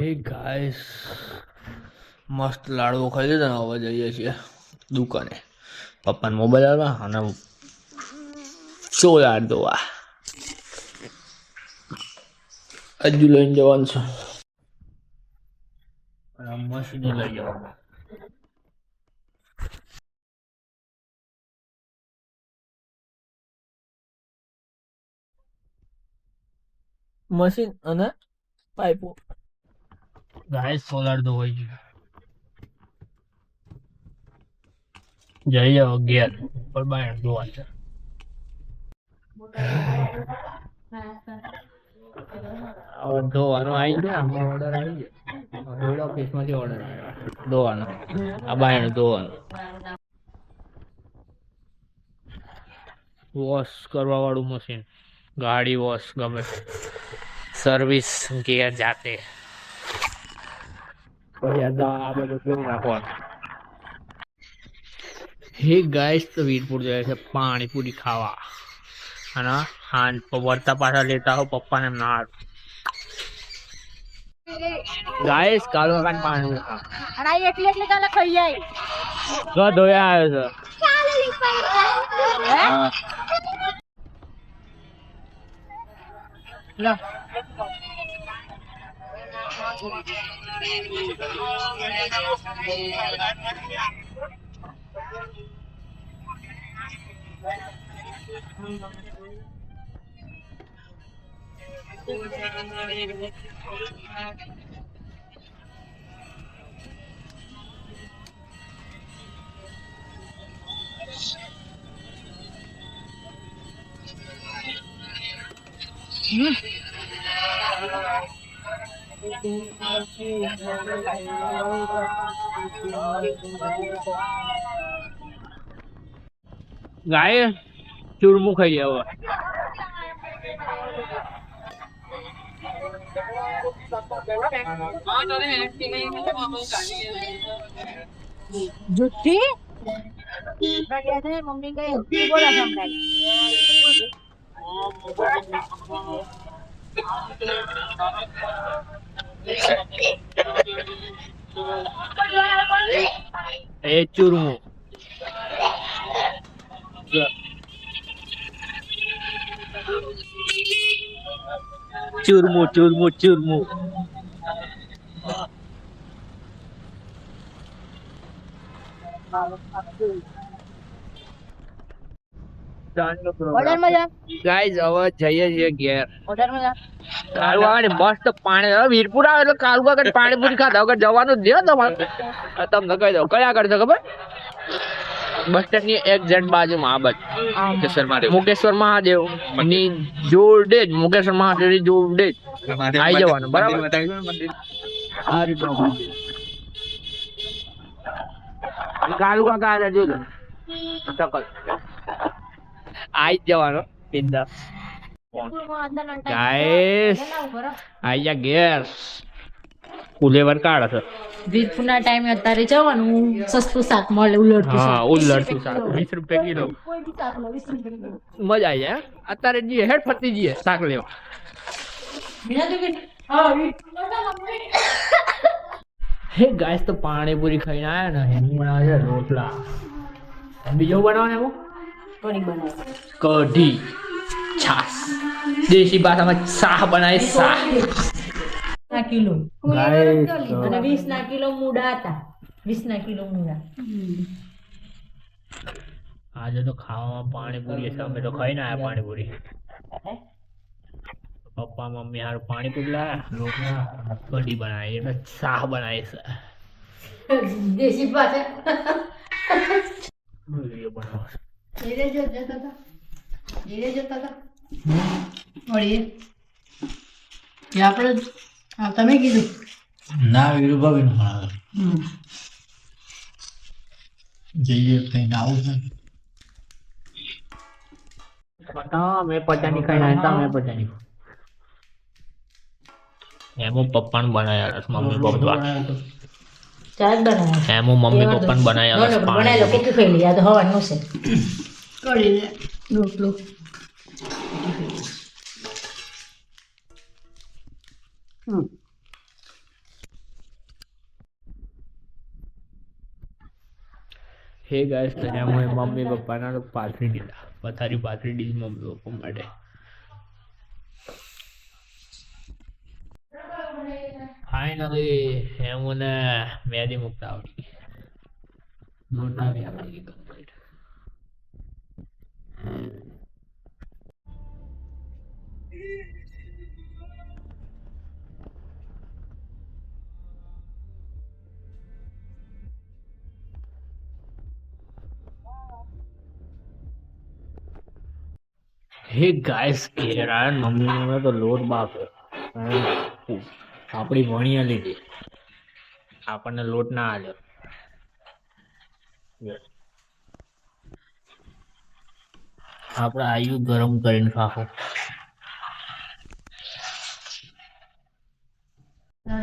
હે ગાઈસ મસ્ત લાડવો ખાઈ લીધા હવે જઈએ છીએ દુકાને. પપ્પાને મોબાઈલ આવ્યા અને ચોળા આ હજુ લઈને જવાનું છે. અને લઈ જવાનું. મશીન અને પાઇપો. ગાય સોલાર ધોવાઈ ગયું જઈએ ઘેર ઉપર બાયણ ધોવા છે. ધોવાનો આવી ગયો આમાં ઓર્ડર આવી ગયો. હેડ ઓફિસમાંથી ઓર્ડર આવ્યો. ધોવાનો. આ બાયણ ધોવાનું. વોશ કરવા વાળું મશીન ગાડી વોશ ગમે. સર્વિસ ગેર જાતે પછી આ દા- આ બધું કેવું નાખવાનું હે ગાઈસ તો વીરપુર જાય છે પાણીપુરી ખાવા. અને હાન વળતા પાછા લેતા હો પપ્પાને એમના ના ગાઈસ કાલો કાન પાણી આ એટલે એટલે તને ખાઈ જાય જો ધોયા આવ્યો છે. Mm-hmm. હા. લો ગાય ચૂરમું ખાઈ હવે જુઠ્ઠી રડ્યા છે મમ્મી કઈ તું બોલા સંભળાય એ ચૂરમું. ચૂરમું ચૂરમું ચૂરમું. ગાઈઝ હવે જઈએ છીએ ઘેર. ઓર્ડરમાં જા કાલુ મસ્ત પાણી. વીરપુર આવે એટલે કાલુ આગળ પાણીપુરી ખાધા વગર જવાનું જ તમારે. તમને કહી દઉં. કયા આગળ ખબર? બસ સ્ટેન્ડની એક્ઝેક્ટ બાજુમાં આ બાજુ. મુકેશ્વર મહાદેવ. મુકેશ્વર મહાદેવ. ની જોડે જ મુકેશ્વર મહાદેવની જોડે જ. આવી જવાનું બરાબર? મંદિર. કાલુ જોજો જ જવાનો બિંદાસ ગાઈસ આયા ગેસ. ઉલેવર કાળ છે વીરપુરના ટાઈમે અત્યારે જવાનું. સસ્તું શાક મળે ઉલટતું હા શાક. શાક. વીસ રૂપિયા કિલો. કોઈ બી શાક લો, વીસ રૂપિયા મજા આવી જાય અત્યારે જઈએ હેડ ફરતી જઈએ શાક લેવા. મીના તું કે- હા, ગાઈસ તો પાણીપુરી ખાઈને આયા ને. બનાવે છે રોટલા. બીજો બનાવવાનો એમાં કઢી બનાવી. કઢી. છાસ દેશી ભાષામાં શાહ બનાવે શાહ ના કિલો. અને વીસ ના કિલો મૂડા હતા. વીસ ના કિલો મૂડા. આજે તો ખાવામાં પાણીપુરી છે અમે તો ખાઈને આયા પાણીપુરી. પપ્પા મમ્મી હારું પાણીપુરી લાયા. કઢી બનાવી. એટલે શાહ બનાવી છે. દેશી પાસે વીડિયો બનાવો. ધીરે જતા હતા ધીરે જતા હતા મળીએ એ આપણે તમે કીધું. ના વિરુભાઈ નું ભણાવે જઈએ કઈ આવું છે. હા મેં પચાની ખાઈને આવ્યા મેં પચાની એમાં પપ્પાને બનાવ્યા હતા મમ્મી પપ્પા ચાર જ બનાવ્યા મમ્મી ખાઈ તો હવાનું છે. કઢીને રોટલો. Hı. હે ગાઈસ તો એમ હોય મમ્મી પપ્પાના લોકો પાથરી દીધા પથારી પાથરી દીધી મમ્મી પપ્પા માટે ફાઇનલી એમને મેદી મુકતા આવડી મોટા મેદી હે ગાઈસ કેરા મમ્મીનો તો લોટ બાફે. આપણી ભણીયા લીધી. આપણને લોટ ના આલ્યો. આપણે આયુ ગરમ કરીને ખાખો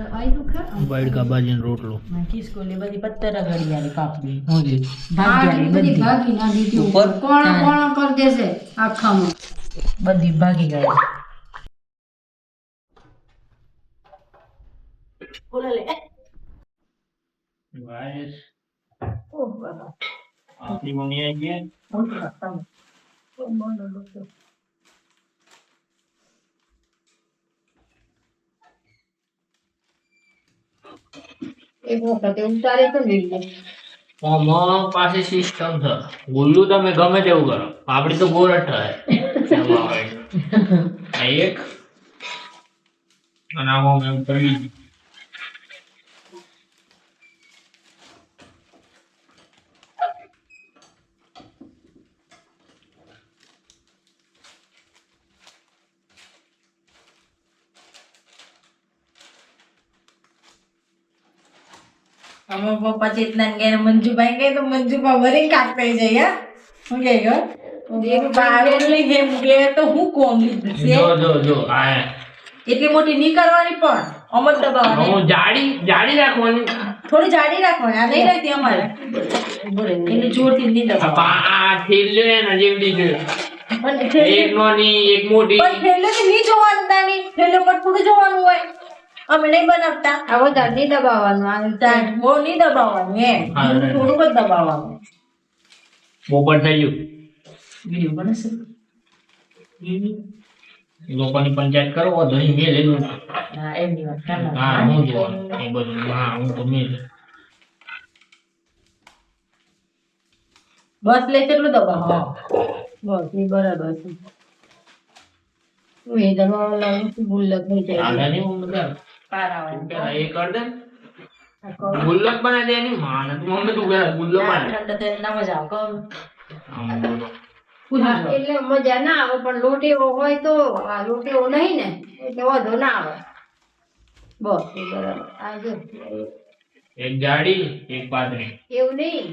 આઈ તું ખા બળકા બાજીનો રોટલો બધી પત્તર ગળી પાપડી હા, ભાગ્યાની બધી બધી ભાગી ના દીધી. ઉપર? ઉપર? કોણ કોણ કરી દેશે? આખામાં. બધી ભાગી ગઈ બોલો લે ગાઈસ ઓહ બાબા આપણી મમ્મી આવી ગયા બોલો તમે બોલો બોલો એક વખત ઉતારે તો નહીં આમાં પાસે સિસ્ટમ છે ગુલ્લું તમે ગમે તેવું કરો આપડી તો ગોરટ થાય હોય. આ એક અને આમાં મેં કરી દીધી. અમે પપ્પા મંજુભાઈ ગઈ તો મંજુભાઈ વરી કાપ પડી જાય, હા ગઈ ગયો એક બાળક લઈ જેમ ગયા તો હું કોમ લીધું? છે જો જો જો આ એટલી મોટી નહીં કરવાની પણ અમર દબાવવાની. હું જાડી જાડી રાખવાની. થોડી જાડી રાખવાની આ નહીં રહેતી અમારે. એટલે જોરથી નહીં દબાવ આ એક એક મોટી. પણ તો નહીં જોવાનું તાની થેલીઓ પર થોડું જોવાનું હોય. અમે નહીં બનાવતા. આ વધારે નહીં દબાવવાનું આ તાન બહુ નહીં દબાવવાનું એમ. થોડુંક જ દબાવવાનું. પોપટ થઈ ગયું. લોકોની પંચાયત કરો વધુ મેં લેલું હા એમની વાત હા હું જોવાનું. એ બધું. હા હું તો મેં બસ લે કેટલું દબાવ? બસ એ બરાબર છે. હું એ દબાવ લાવું છું ગુલ્લક થઈ જાય. આગળ નહીં હું બધા પેલા એ કર દે ગુલ્લક બના દે એની. માને તું મમ્મી તું ગુલ્લક બના ઠંડો થઈને ના મજા આવે એટલે મજા ના આવે પણ લોટ એવો હોય તો આ લોટ એવો નહીં ને એટલે વાંધો ના આવે. બસ બરાબર. આ એક જાડી એક પાતળી એવું નહીં.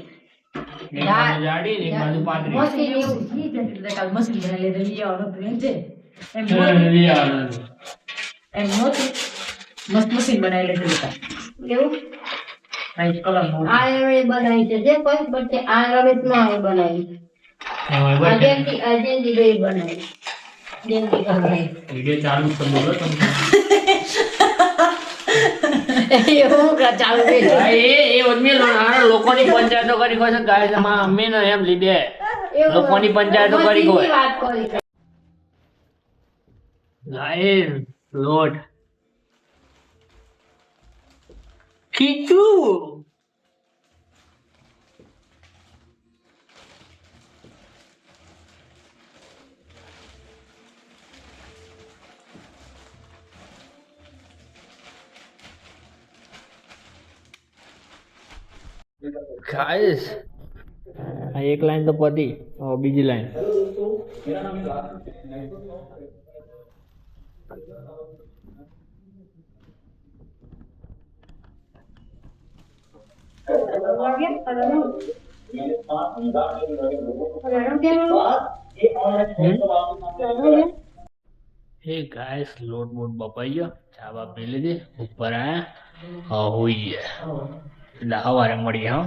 જાડી એક બાજુ પાતળી મસ્તી એવું એટલે કાલ મસ્તી બનાવી લઈ આવવાનું હતું છે? એમ લઈ આવવાનું. એમ નહોતું મસ્ત મસ્તી બનાવી લીધી કાલ એવું? કલર આ બનાવી છે જે કોઈ બચ્ચે આ રમેશમાં એ બનાવી વીડિયો ચાલુ તો બોલો તમે લોકોની પંચાયતો કરી કોઈ ગાય અમે એમ લીધે. લોકોની પંચાયતો કરી કોઈ ગાય લોટ. ખીચું. ગાઈસ આ એક લાઈન તો પતી હવે બીજી લાઈન હે ગાઈસ લોટ બોટ બપાઈ ગયો ચા બા પી લીધી ઉપર આયા હા હોઈ ગયા એટલે સવારે મળીએ હા.